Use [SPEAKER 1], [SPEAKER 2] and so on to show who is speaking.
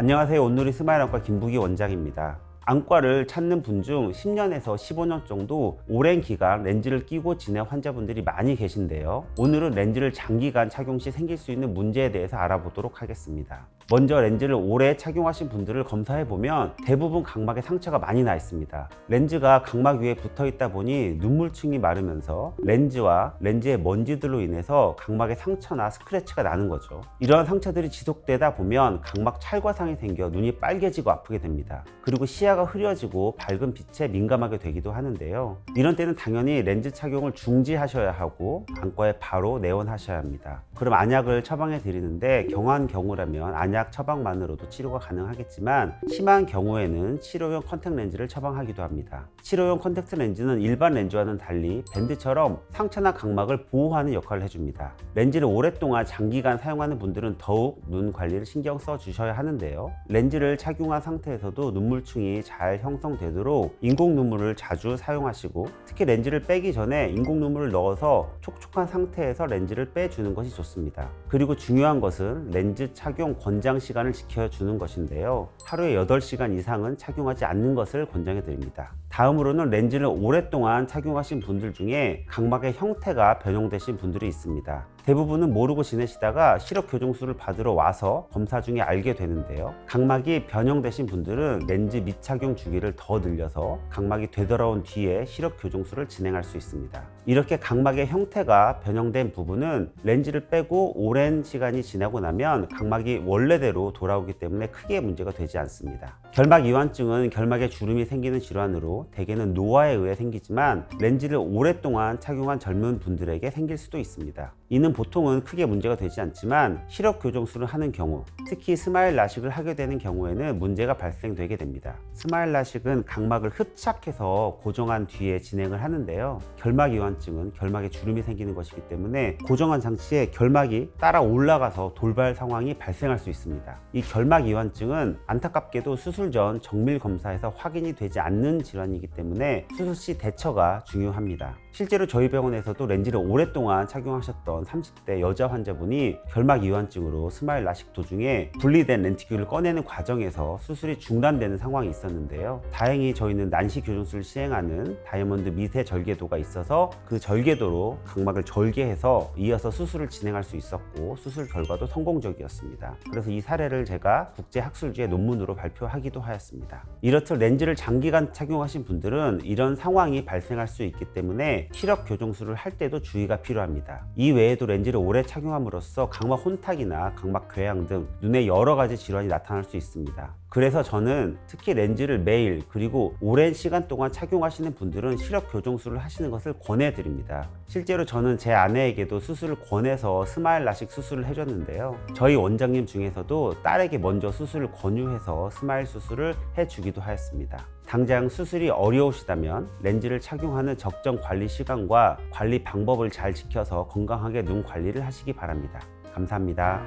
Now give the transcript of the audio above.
[SPEAKER 1] 안녕하세요. 온누리 스마일안과 김부기 원장입니다. 안과를 찾는 분 중 10년에서 15년 정도 오랜 기간 렌즈를 끼고 지낸 환자분들이 많이 계신데요. 오늘은 렌즈를 장기간 착용 시 생길 수 있는 문제에 대해서 알아보도록 하겠습니다. 먼저 렌즈를 오래 착용하신 분들을 검사해 보면 대부분 각막에 상처가 많이 나 있습니다. 렌즈가 각막 위에 붙어 있다 보니 눈물층이 마르면서 렌즈와 렌즈의 먼지들로 인해서 각막에 상처나 스크래치가 나는 거죠. 이러한 상처들이 지속되다 보면 각막 찰과상이 생겨 눈이 빨개지고 아프게 됩니다. 그리고 시야가 흐려지고 밝은 빛에 민감하게 되기도 하는데요. 이런 때는 당연히 렌즈 착용을 중지하셔야 하고 안과에 바로 내원하셔야 합니다. 그럼 안약을 처방해 드리는데 경한 경우라면 안약 처방만으로도 치료가 가능하겠지만 심한 경우에는 치료용 컨택 렌즈를 처방하기도 합니다. 치료용 컨택트 렌즈는 일반 렌즈와는 달리 밴드처럼 상처나 각막을 보호하는 역할을 해줍니다. 렌즈를 오랫동안 장기간 사용하는 분들은 더욱 눈 관리를 신경 써 주셔야 하는데요. 렌즈를 착용한 상태에서도 눈물층이 잘 형성되도록 인공 눈물을 자주 사용하시고 특히 렌즈를 빼기 전에 인공 눈물을 넣어서 촉촉한 상태에서 렌즈를 빼주는 것이 좋습니다. 그리고 중요한 것은 렌즈 착용 권장 시간을 지켜주는 것인데요. 하루에 8시간 이상은 착용하지 않는 것을 권장해 드립니다. 다음으로는 렌즈를 오랫동안 착용하신 분들 중에 각막의 형태가 변형되신 분들이 있습니다. 대부분은 모르고 지내시다가 시력 교정술을 받으러 와서 검사 중에 알게 되는데요. 각막이 변형되신 분들은 렌즈 미착용 주기를 더 늘려서 각막이 되돌아온 뒤에 시력 교정술을 진행할 수 있습니다. 이렇게 각막의 형태가 변형된 부분은 렌즈를 빼고 오랜 시간이 지나고 나면 각막이 원래대로 돌아오기 때문에 크게 문제가 되지 않습니다. 결막 이완증은 결막에 주름이 생기는 질환으로 대개는 노화에 의해 생기지만 렌즈를 오랫동안 착용한 젊은 분들에게 생길 수도 있습니다. 이는 보통은 크게 문제가 되지 않지만 시력 교정술을 하는 경우, 특히 스마일 라식을 하게 되는 경우에는 문제가 발생되게 됩니다. 스마일 라식은 각막을 흡착해서 고정한 뒤에 진행을 하는데요. 결막 이완증은 결막에 주름이 생기는 것이기 때문에 고정한 장치에 결막이 따라 올라가서 돌발 상황이 발생할 수 있습니다. 이 결막 이완증은 안타깝게도 수술 전 정밀 검사에서 확인이 되지 않는 질환이기 때문에 수술 시 대처가 중요합니다. 실제로 저희 병원에서도 렌즈를 오랫동안 착용하셨던 30대 여자 환자분이 결막 이완증으로 스마일 라식 도중에 분리된 렌티큐를 꺼내는 과정에서 수술이 중단되는 상황이 있었는데요. 다행히 저희는 난시 교정술을 시행하는 다이아몬드 미세 절개도가 있어서 그 절개도로 각막을 절개해서 이어서 수술을 진행할 수 있었고 수술 결과도 성공적이었습니다. 그래서 이 사례를 제가 국제 학술지에 논문으로 발표하기도 하였습니다. 이렇듯 렌즈를 장기간 착용하신 분들은 이런 상황이 발생할 수 있기 때문에 시력 교정술을 할 때도 주의가 필요합니다. 이 외에도 렌즈를 오래 착용함으로써 각막 혼탁이나 각막 궤양 등 눈에 여러 가지 질환이 나타날 수 있습니다. 그래서 저는 특히 렌즈를 매일 그리고 오랜 시간 동안 착용하시는 분들은 시력 교정술을 하시는 것을 권해드립니다. 실제로 저는 제 아내에게도 수술을 권해서 스마일 라식 수술을 해줬는데요. 저희 원장님 중에서도 딸에게 먼저 수술을 권유해서 스마일 수술을 해주기도 하였습니다. 당장 수술이 어려우시다면 렌즈를 착용하는 적정 관리 시간과 관리 방법을 잘 지켜서 건강하게 눈 관리를 하시기 바랍니다. 감사합니다.